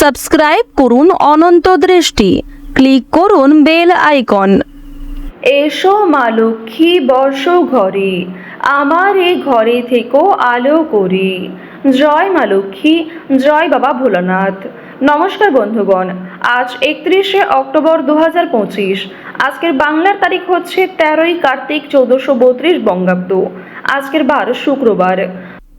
Subscribe করুন অনন্ত দৃষ্টি। Click করুন বেল আইকন। এসো মা লক্ষ্মী বর্ষ ঘরে। আমার এই ঘরে থেকেও আলো করি। জয় মা লক্ষ্মী, জয় বাবা ভোলানাথ। নমস্কার বন্ধুগণ, আজ একত্রিশে অক্টোবর দু হাজার পঁচিশ। আজকের বাংলার তারিখ হচ্ছে তেরোই কার্তিক চৌদ্দশো বত্রিশ বঙ্গাব্দ। আজকের বার শুক্রবার।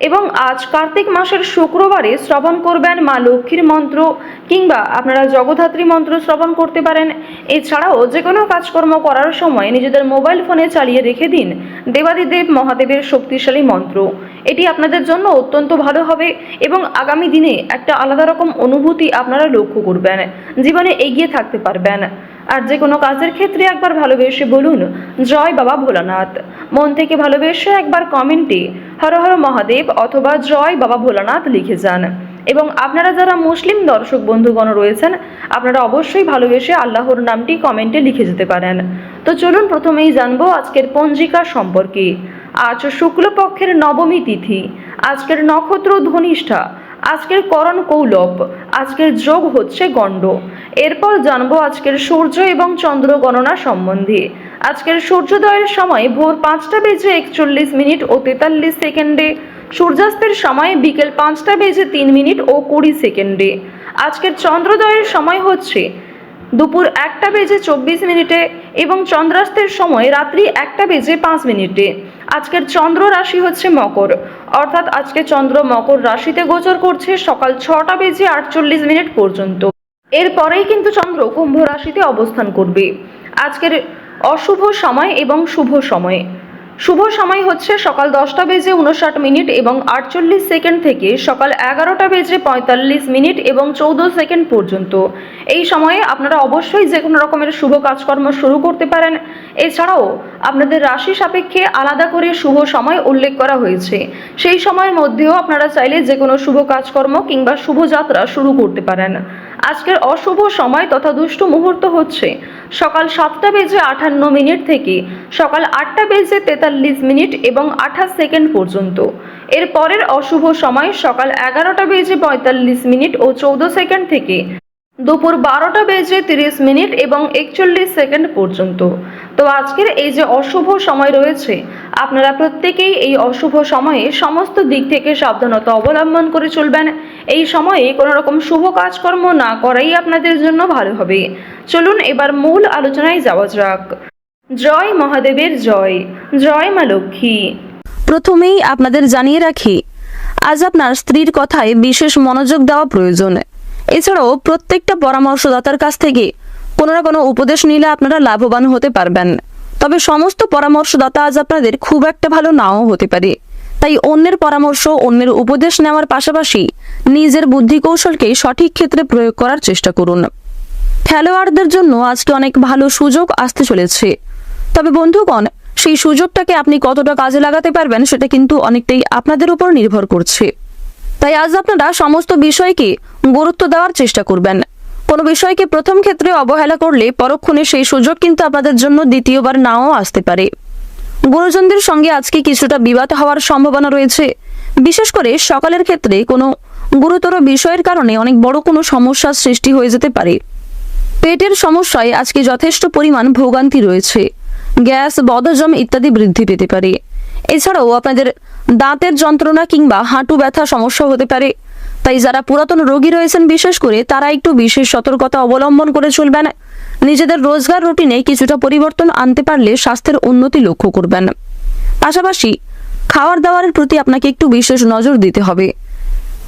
এবং আজ কার্তিক মাসের শুক্রবারে শ্রবণ করবেন মা লক্ষ্মীর মন্ত্র কিংবা আপনারা জগধাত্রী মন্ত্র শ্রবণ করতে পারেন। এছাড়াও যে কোনো কাজকর্ম করার সময় নিজেদের মোবাইল ফোনে চালিয়ে রেখে দিন দেবাদিদেব মহাদেবের শক্তিশালী মন্ত্র। এটি আপনাদের জন্য অত্যন্ত ভালো হবে এবং আগামী দিনে একটা আলাদা রকম অনুভূতি আপনারা লক্ষ্য করবেন। জীবনে এগিয়ে থাকতে পারবেন। আর যে কোনো কাজের ক্ষেত্রে একবার ভালোবেসে বলুন, জয় বাবা ভোলানাথ। মন থেকে ভালোবেসে একবার কমেন্টে হর হর মহাদেব অথবা জয় বাবা ভোলানাথ লিখে যান। এবং আপনারা যারা মুসলিম দর্শক বন্ধুগণ রয়েছেন, আপনারা অবশ্যই ভালোবেসে আল্লাহর নামটি কমেন্টে লিখে যেতে পারেন। তো চলুন প্রথমেই জানব আজকের পঞ্জিকা সম্পর্কে। আজ শুক্লপক্ষের নবমী তিথি, আজকের নক্ষত্র ধনিষ্ঠা, আজকের করণ কৌলভ আজকের যোগ হচ্ছে গণ্ড। এরপর জানব আজকের সূর্য এবং চন্দ্র গণনা সম্বন্ধে। আজকের সূর্যোদয়ের সময় ভোর পাঁচটা বেজে একচল্লিশ মিনিট ও তেতাল্লিশ সেকেন্ডে, সূর্যাস্তের সময় বিকেল পাঁচটা বেজে তিন মিনিট ও কুড়ি সেকেন্ডে। আজকের চন্দ্রোদয়ের সময় হচ্ছে দুপুর একটা বেজে চব্বিশ মিনিটে এবং চন্দ্রাস্তের সময় রাত্রি একটা বেজে পাঁচ মিনিটে। আজকের চন্দ্র রাশি হচ্ছে মকর। অর্থাৎ আজকে চন্দ্র মকর রাশিতে গোচর করছে সকাল ছটা বেজে আটচল্লিশ মিনিট পর্যন্ত। এরপরেই কিন্তু চন্দ্র কুম্ভ রাশিতে অবস্থান করবে। আজকের অশুভ সময় এবং শুভ সময়ে। শুভ সময় হচ্ছে সকাল দশটা বেজে উনষাট মিনিট এবং আটচল্লিশ সেকেন্ড থেকে সকাল এগারোটা বেজে পঁয়তাল্লিশ মিনিট এবং চৌদ্দ সেকেন্ড পর্যন্ত। এই সময়ে আপনারা অবশ্যই যে কোনো রকমের শুভ কাজকর্ম শুরু করতে পারেন। এছাড়াও আপনাদের রাশি সাপেক্ষে আলাদা করে শুভ সময় উল্লেখ করা হয়েছে। সেই সময়ের মধ্যেও আপনারা চাইলে যে কোনো শুভ কাজকর্ম কিংবা শুভযাত্রা শুরু করতে পারেন। আজকের অশুভ সময় তথা দুষ্ট মুহূর্ত হচ্ছে। সকাল সাতটা বেজে আঠান্ন মিনিট থেকে সকাল আটটা বেজে তেতাল্লিশ মিনিট এবং আঠাশ সেকেন্ড পর্যন্ত। এর পরের অশুভ সময় সকাল এগারোটা বেজে পঁয়তাল্লিশ মিনিট ও চৌদ্দ সেকেন্ড থেকে দুপুর বারোটা বেজে তিরিশ মিনিট এবং একচল্লিশ সেকেন্ড পর্যন্ত। তো আজকের এই যে অশুভ সময় রয়েছে, আপনারা প্রত্যেকেই এই অশুভ সময়ে সমস্ত দিক থেকে সাবধানতা অবলম্বন করে চলবেন। এই সময়ে কোনো রকম শুভ কাজকর্ম না করাই আপনাদের জন্য ভালো হবে। চলুন এবার মূল আলোচনায় যাওয়া যাক। জয় মহাদেবের জয় জয় মা লক্ষ্মী। প্রথমেই আপনাদের জানিয়ে রাখি, আজ আপনার স্ত্রীর কথায় বিশেষ মনোযোগ দেওয়া প্রয়োজন। এছাড়াও প্রত্যেকটা পরামর্শদাতার কাছ থেকে কোনো না কোনো উপদেশ নিলে আপনারা লাভবান হতে পারবেন। তবে সমস্ত পরামর্শদাতা আজ আপনাদের খুব একটা ভালো নাও হতে পারে। তাই অন্যের পরামর্শ, অন্যের উপদেশ নেওয়ার পাশাপাশি নিজের বুদ্ধি কৌশলকে সঠিক ক্ষেত্রে প্রয়োগ করার চেষ্টা করুন। খেলোয়াড়দের জন্য আজকে অনেক ভালো সুযোগ আসতে চলেছে। তবে বন্ধুগণ, সেই সুযোগটাকে আপনি কতটা কাজে লাগাতে পারবেন সেটা কিন্তু অনেকটাই আপনাদের উপর নির্ভর করছে। তাই আজ আপনারা সমস্ত বিষয়কে গুরুত্ব দেওয়ার চেষ্টা করবেন। কোনো বিষয়কে প্রথম ক্ষেত্রে অবহেলা করলে পরক্ষণে সেই সুযোগ কিন্তু আপনাদের জন্য দ্বিতীয়বার নাও আসতে পারে। গুরুজনদের সঙ্গে আজকে কিছুটা বিবাদ হওয়ার সম্ভাবনা রয়েছে। বিশেষ করে সকালের ক্ষেত্রে কোনো গুরুতর বিষয়ের কারণে অনেক বড় কোনো সমস্যার সৃষ্টি হয়ে যেতে পারে। পেটের সমস্যায় আজকে যথেষ্ট পরিমাণ ভোগান্তি রয়েছে। গ্যাস, বদহজম ইত্যাদি বৃদ্ধি পেতে পারে। এছাড়াও আপনাদের দাঁতের যন্ত্রণা কিংবা হাঁটু ব্যথা সমস্যা হতে পারে। তাই যারা পুরাতন রোগী রয়েছেন, বিশেষ করে তারা একটু বিশেষ সতর্কতা অবলম্বন করে চলবেন। নিজেদের রোজগার রুটিনে কিছুটা পরিবর্তন আনতে পারলে স্বাস্থ্যের উন্নতি লক্ষ্য করবেন। পাশাপাশি খাওয়ার দাওয়ারের প্রতি আপনাকে একটু বিশেষ নজর দিতে হবে।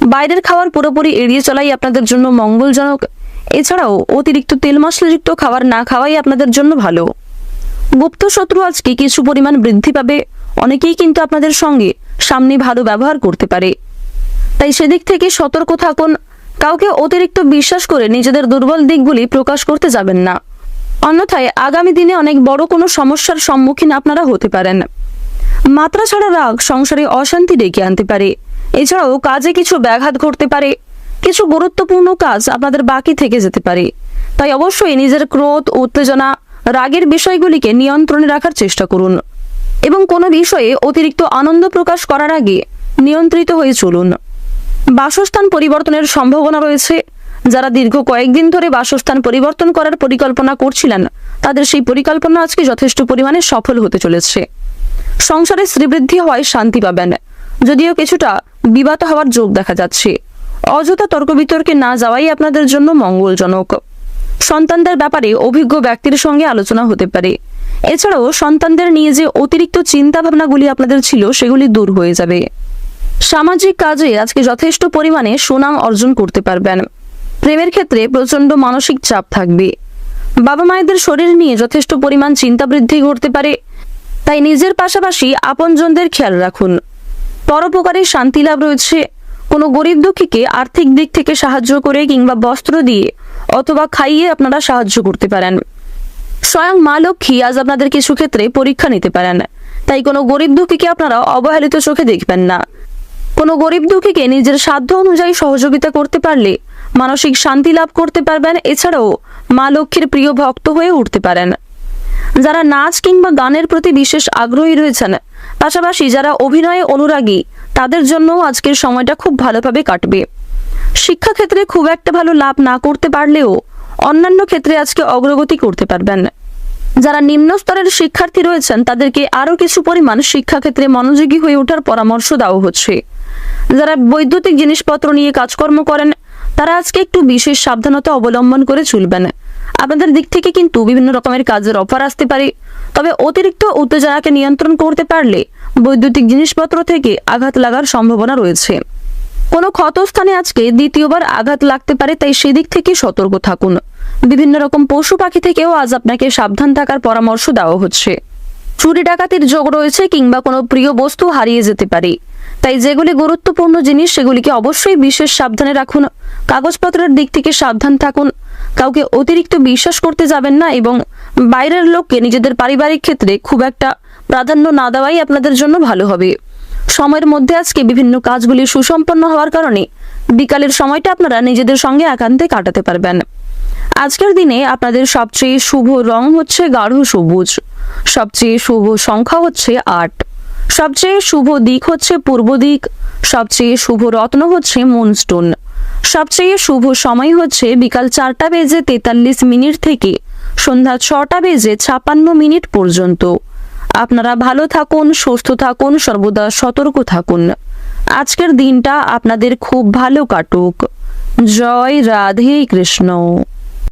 বাইরের খাবার পুরোপুরি এড়িয়ে চলাই আপনাদের জন্য মঙ্গলজনক। এছাড়াও অতিরিক্ত তেল মশলাযুক্ত খাবার না খাওয়াই আপনাদের জন্য ভালো। গুপ্ত শত্রু আজকে কিছু পরিমাণ বৃদ্ধি পাবে। অনেকেই কিন্তু আপনাদের সঙ্গে সামনে ভালো ব্যবহার করতে পারে। তাই সেদিক থেকে সতর্ক থাকুন। কাউকে অতিরিক্ত বিশ্বাস করে নিজেদের দুর্বল দিকগুলি প্রকাশ করতে যাবেন না। অন্যথায় আগামী দিনে অনেক বড় কোনো সমস্যার সম্মুখীন আপনারা হতে পারেন। মাত্রা ছাড়া রাগ সংসারে অশান্তি ডেকে আনতে পারে। এছাড়াও কাজে কিছু ব্যাঘাত ঘটতে পারে। কিছু গুরুত্বপূর্ণ কাজ আপনাদের বাকি থেকে যেতে পারে। তাই অবশ্যই নিজের ক্রোধ, উত্তেজনা, রাগের বিষয়গুলিকে নিয়ন্ত্রণে রাখার চেষ্টা করুন। এবং কোনো বিষয়ে অতিরিক্ত আনন্দ প্রকাশ করার আগে নিয়ন্ত্রিত হয়ে চলুন। বাসস্থান পরিবর্তনের সম্ভাবনা রয়েছে। যারা দীর্ঘ কয়েকদিন ধরে বাসস্থান পরিবর্তন করার পরিকল্পনা করছিলেন, তাদের সেই পরিকল্পনা আজকে যথেষ্ট পরিমাণে সফল হতে চলেছে। সংসারে শ্রীবৃদ্ধি হওয়ায় শান্তি পাবেন। যদিও কিছুটা বিবাদ হওয়ার যোগ দেখা যাচ্ছে। অযথা তর্ক বিতর্কে না যাওয়াই আপনাদের জন্য মঙ্গলজনক। সন্তানদের ব্যাপারে অভিজ্ঞ ব্যক্তির সঙ্গে আলোচনা হতে পারে। এছাড়াও সন্তানদের নিয়ে যে অতিরিক্ত চিন্তা ভাবনাগুলি আপনাদের ছিল, সেগুলি দূর হয়ে যাবে। সামাজিক কাজে আজকে যথেষ্ট পরিমাণে সুনাম অর্জন করতে পারবেন। প্রেমের ক্ষেত্রে প্রচণ্ড মানসিক চাপ থাকবে। বাবা মায়েদের শরীর নিয়ে যথেষ্ট পরিমাণ চিন্তা বৃদ্ধি ঘটতে পারে। তাই নিজের পাশাপাশি আপনজনদের খেয়াল রাখুন। পরোপকারে শান্তি লাভ রয়েছে। কোনো গরিব দুঃখীকে আর্থিক দিক থেকে সাহায্য করে কিংবা বস্ত্র দিয়ে অথবা খাইয়ে আপনারা সাহায্য করতে পারেন। স্বয়ং মা লক্ষ্মী আজ আপনাদের কিছু ক্ষেত্রে পরীক্ষা নিতে পারেন। তাই কোনো গরিব দুঃখীকে আপনারা অবহেলিত চোখে দেখবেন না। কোনো গরিব দুঃখীকে নিজের সাধ্য অনুযায়ী সহযোগিতা করতে পারলে মানসিক শান্তি লাভ করতে পারবেন, এছাড়াও মা লক্ষ্মীর প্রিয় ভক্ত হয়ে উঠতে পারেন। যারা নাচ কিংবা গানের প্রতি বিশেষ আগ্রহী রয়েছেন, পাশাপাশি যারা অভিনয়ে অনুরাগী, তাদের জন্য আজকের সময়টা খুব ভালোভাবে কাটবে। শিক্ষাক্ষেত্রে খুব একটা ভালো লাভ না করতে পারলেও অন্যান্য ক্ষেত্রে আজকে অগ্রগতি করতে পারবেন। যারা নিম্ন স্তরের শিক্ষার্থী রয়েছেন, তাদেরকে আরও কিছু পরিমাণ শিক্ষাক্ষেত্রে মনোযোগী হয়ে ওঠার পরামর্শ দেওয়া হচ্ছে। যারা বৈদ্যুতিক জিনিসপত্র নিয়ে কাজকর্ম করেন, তারা আজকে একটু বিশেষ সাবধানতা অবলম্বন করে চলবেন। আপনাদের দিক থেকে কিন্তু বিভিন্ন রকমের কাজের অফার আসতে পারে। তবে অতিরিক্ত উত্তেজনাকে নিয়ন্ত্রণ করতে পারলে বৈদ্যুতিক জিনিসপত্র থেকে আঘাত লাগার সম্ভাবনা রয়েছে। কোনো ক্ষতস্থানে আজকে দ্বিতীয়বার আঘাত লাগতে পারে, তাই সেদিক থেকে সতর্ক থাকুন। বিভিন্ন রকম পশু পাখি থেকেও আজ আপনাকে সাবধান থাকার পরামর্শ দেওয়া হচ্ছে। চুরি ডাকাতির যোগ রয়েছে কিংবা কোনো প্রিয় বস্তু হারিয়ে যেতে পারে। তাই যেগুলি গুরুত্বপূর্ণ জিনিস, সেগুলিকে অবশ্যই বিশেষ সাবধানে রাখুন। কাগজপত্রের দিক থেকে সাবধান থাকুন। কাউকে অতিরিক্ত বিশ্বাস করতে যাবেন না এবং বাইরের লোককে নিজেদের পারিবারিক ক্ষেত্রে খুব একটা প্রাধান্য না দেওয়াই আপনাদের জন্য ভালো হবে। সময়ের মধ্যে আজকে বিভিন্ন কাজগুলি সুসম্পন্ন হওয়ার কারণে বিকালের সময়টা আপনারা নিজেদের সঙ্গে একান্তে কাটাতে পারবেন। আজকের দিনে আপনাদের সবচেয়ে শুভ রং হচ্ছে গাঢ় সবুজ, সবচেয়ে শুভ সংখ্যা হচ্ছে আট, সবচেয়ে শুভ দিক হচ্ছে পূর্ব দিক, সবচেয়ে শুভ রত্ন হচ্ছে মুনস্টোন সবচেয়ে শুভ সময় হচ্ছে বিকাল চারটা বেজে তেতাল্লিশ মিনিট থেকে সন্ধ্যা ছটা বেজে ছাপান্ন মিনিট পর্যন্ত। আপনারা ভালো থাকুন, সুস্থ থাকুন, সর্বদা সতর্ক থাকুন। আজকের দিনটা আপনাদের খুব ভালো কাটুক। জয় রাধে কৃষ্ণ।